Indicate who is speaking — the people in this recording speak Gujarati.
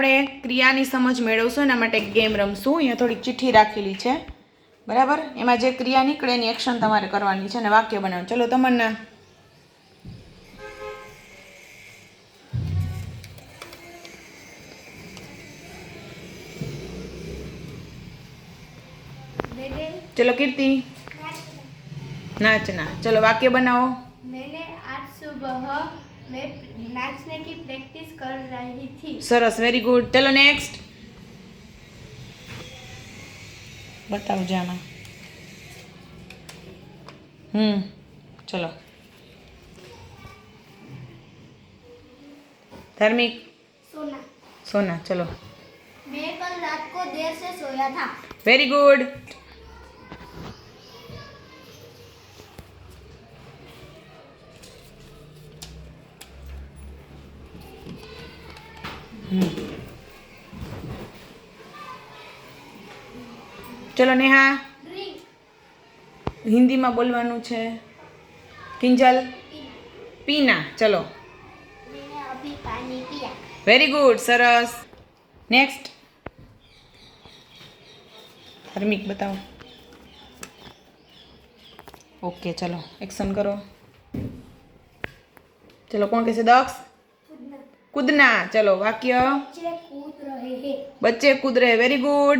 Speaker 1: આપણે ક્રિયાની સમજ મેળવશું એના માટે ગેમ રમશું. અહીંયા થોડીક ચિઠ્ઠી રાખેલી છે. બરાબર? એમાં જે ક્રિયા નીકળે એની એક્શન તમારે કરવાની છે અને વાક્ય બનાવવું ચલો
Speaker 2: તમને
Speaker 1: ચલો કીર્તિ. નાચના. ચલો વાક્ય બનાવો.
Speaker 2: मैं नाचने की प्रैक्टिस कर रही थी
Speaker 1: સરસ વેરી ગુડ ચલો નેક્સ્ટ બતાવજો આમાં હમ ચલો ધાર્મિક
Speaker 2: सोना
Speaker 1: સોના ચલો
Speaker 2: मैं कल रात को देर से सोया था
Speaker 1: વેરી ગુડ ચલો નેહા. હિન્દીમાં બોલવાનું છે. કિંજલ. પીના. ચલો. વેરી ગુડ સરસ. નેક્સ્ટ ધાર્મિક બતાવો. ઓકે ચલો. એક્શન કરો. ચલો કોણ કહેશે? દક્ષ? કૂદના. ચલો વાક્ય. બચ્ચે કૂદ રહે વેરી ગુડ